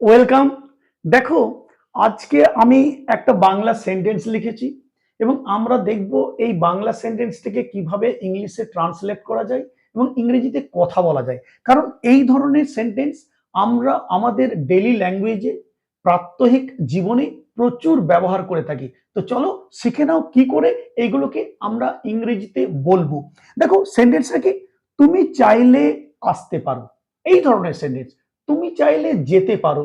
Welcome. দেখো, আজকে আমি একটা বাংলা সেন্টেন্স লিখেছি এবং আমরা দেখব এই বাংলা সেন্টেন্সটিকে কীভাবে ইংলিশে ট্রান্সলেট করা যায় এবং ইংরেজিতে কথা বলা যায়। কারণ এই ধরনের সেন্টেন্স আমরা আমাদের ডেলি ল্যাঙ্গুয়েজে প্রাত্যহিক জীবনে প্রচুর ব্যবহার করে থাকি। তো চলো শিখে নাও কি করে এইগুলোকে আমরা ইংরেজিতে বলব। দেখো সেন্টেন্সটা কি তুমি চাইলে আসতে পারো। এই ধরনের সেন্টেন্স তুমি চাইলে যেতে পারো,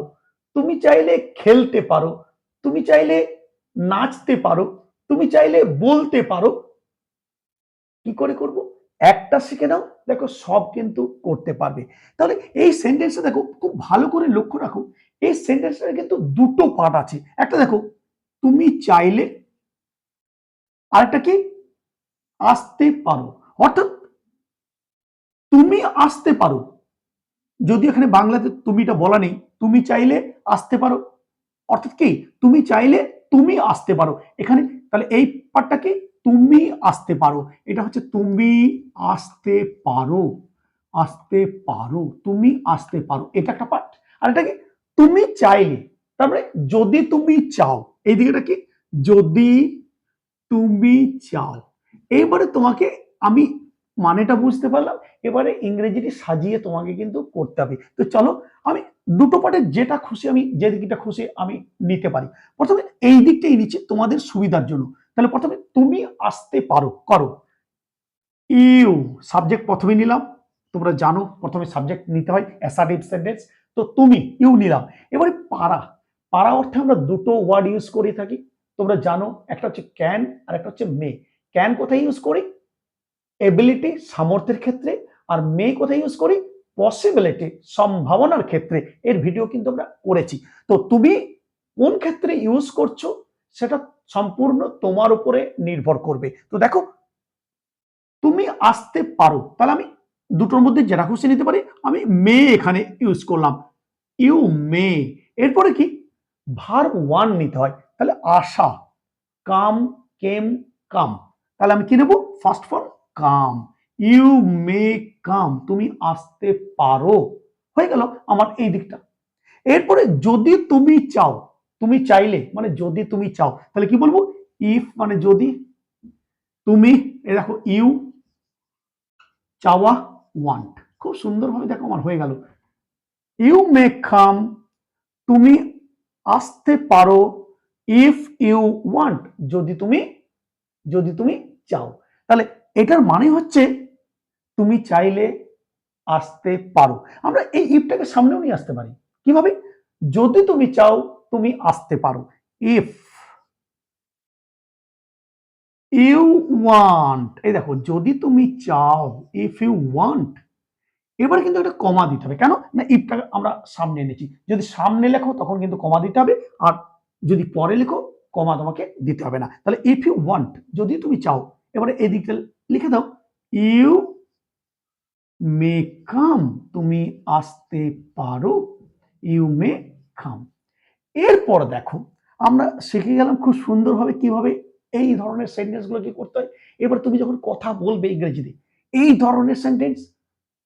তুমি চাইলে খেলতে পারো, তুমি চাইলে নাচতে পারো, তুমি চাইলে বলতে পারো। কি করে করব? একটা শিখে নাও, দেখো সব কিন্তু করতে পারবে। তাহলে এই সেন্টেন্সটা দেখো, খুব ভালো করে লক্ষ্য রাখো। এই সেন্টেন্সটা কিন্তু দুটো পার্ট আছে। একটা দেখো, তুমি চাইলে আরেকটা কি? আসতে পারো। অর্থাৎ তুমি আসতে পারো। যদি এখানে বাংলাতে তুমিটা বলা নেই, তুমি চাইলে আসতে পারো। অর্থাৎ কি? তুমি চাইলে তুমি আসতে পারো। এখানে তাহলে এই পার্টটা কি? তুমি আসতে পারো। এটা হচ্ছে তুমি আসতে পারো। আসতে পারো। তুমি আসতে পারো। এটা একটা পার্ট আর এটা কি? তুমি চাইলে। তারপরে যদি তুমি চাও। এই দিকেটা কি? যদি তুমি চাও। এইবারে তোমাকে আমি মানেটা বুঝতে পারলাম, এবারে ইংরেজিটি সাজিয়ে তোমাকে কিন্তু করতে হবে। তো চলো, আমি দুটো পার্টে যেটা খুশি আমি, যে দিকটা খুশি আমি নিতে পারি। প্রথমে এই দিকটাই নিচ্ছি তোমাদের সুবিধার জন্য। তাহলে প্রথমে তুমি আসতে পারো, করো। ইউ, সাবজেক্ট প্রথমে নিলাম, তোমরা জানো প্রথমে সাবজেক্ট নিতে হয়, অ্যাসার্টিভ সেন্টেন্স। তো তুমি, ইউ নিলাম। এবারে পারা পারা অর্থে আমরা দুটো ওয়ার্ড ইউজ করে থাকি। তোমরা জানো, একটা হচ্ছে ক্যান আর একটা হচ্ছে মে। ক্যান কোথায় ইউজ করি? এবিলিটি সামর্থ্যের ক্ষেত্রে, আর মে কোথায় ইউজ করি? পসিবিলিটি সম্ভাবনার ক্ষেত্রে। এর ভিডিও কিন্তু আমরা করেছি। তো তুমি কোন ক্ষেত্রে ইউজ করছ, সেটা সম্পূর্ণ তোমার উপরে নির্ভর করবে। তো দেখো, তুমি আসতে পারো। তাহলে আমি দুটোর মধ্যে যেটা খুশি নিতে পারি, আমি মে এখানে ইউজ করলাম। ইউ মে এরপরে কি? ভার ওয়ান নিতে হয়। তাহলে আশা, কাম কেম কাম তাহলে আমি কি নেব? First for come you may come তুমি আসতে পারো। হয়ে গেল আমার এই দিকটা। এরপরে যদি তুমি চাও, তুমি চাইলে মানে যদি তুমি চাও, তাহলে কি বলব? ইফ মানে যদি তুমি এ দেখো ইউ চাওয়া ওয়ান্ট খুব সুন্দরভাবে দেখো আমার হয়ে গেল। ইউ মে কাম তুমি আসতে পারো ইফ ইউ ওয়ান্ট যদি তুমি যদি তুমি চাও। তাহলে এটার মানে হচ্ছে তুমি চাইলে আসতে পারো। আমরা এই ইফটাকে সামনেও নিয়ে আসতে পারি। কীভাবে? যদি তুমি চাও তুমি আসতে পারো। ইফ ইউ ওয়ান্ট এই দেখো, যদি তুমি চাও ইফ ইউ ওয়ান্ট এবার কিন্তু একটা কমা দিতে হবে। কেন? না ইফটা আমরা সামনে এনেছি। যদি সামনে লেখো, তখন কিন্তু কমা দিতে হবে। আর যদি পরে লেখো কমা তোমাকে দিতে হবে না। তাহলে ইফ ইউ ওয়ান্ট যদি তুমি চাও এবারে এই দিকটা লিখে দাও। ইউ মে কাম তুমি আসতে পারো। ইউ মে কাম এরপর দেখো, আমরা শিখে গেলাম খুব সুন্দরভাবে কীভাবে এই ধরনের সেন্টেন্সগুলো কি করতে হয়। এবার তুমি যখন কথা বলবে ইংরেজিতে, এই ধরনের সেন্টেন্স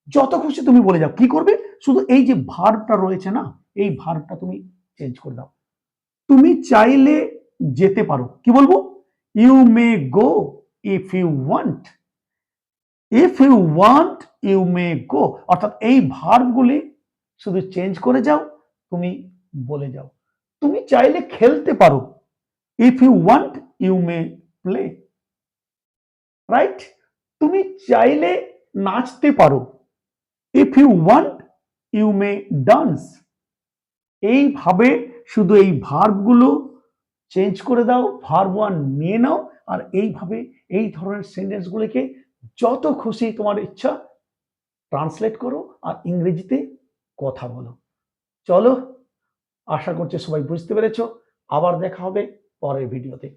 যত খুশি তুমি বলে যাও। কি করবে? শুধু এই যে ভার্বটা রয়েছে না, এই ভার্বটা তুমি চেঞ্জ করে দাও। তুমি চাইলে যেতে পারো। কি বলব? You may go if you want if you want you may go অর্থাৎ এই ভার্বগুলি শুধু চেঞ্জ করে যাও, তুমি বলে যাও। তুমি চাইলে খেলতে পারো। If you want you may play right তুমি চাইলে নাচতে পারো। If you want you may dance এইভাবে শুধু এই ভার্বগুলো চেঞ্জ করে দাও ভার্ব ওয়ান নিয়ে নাও, আর এইভাবে এই ধরনের সেন্টেন্সগুলিকে যত খুশি তোমার ইচ্ছা ট্রান্সলেট করো আর ইংরেজিতে কথা বলো। চলো, আশা করছি সবাই বুঝতে পেরেছ। আবার দেখা হবে পরের ভিডিওতে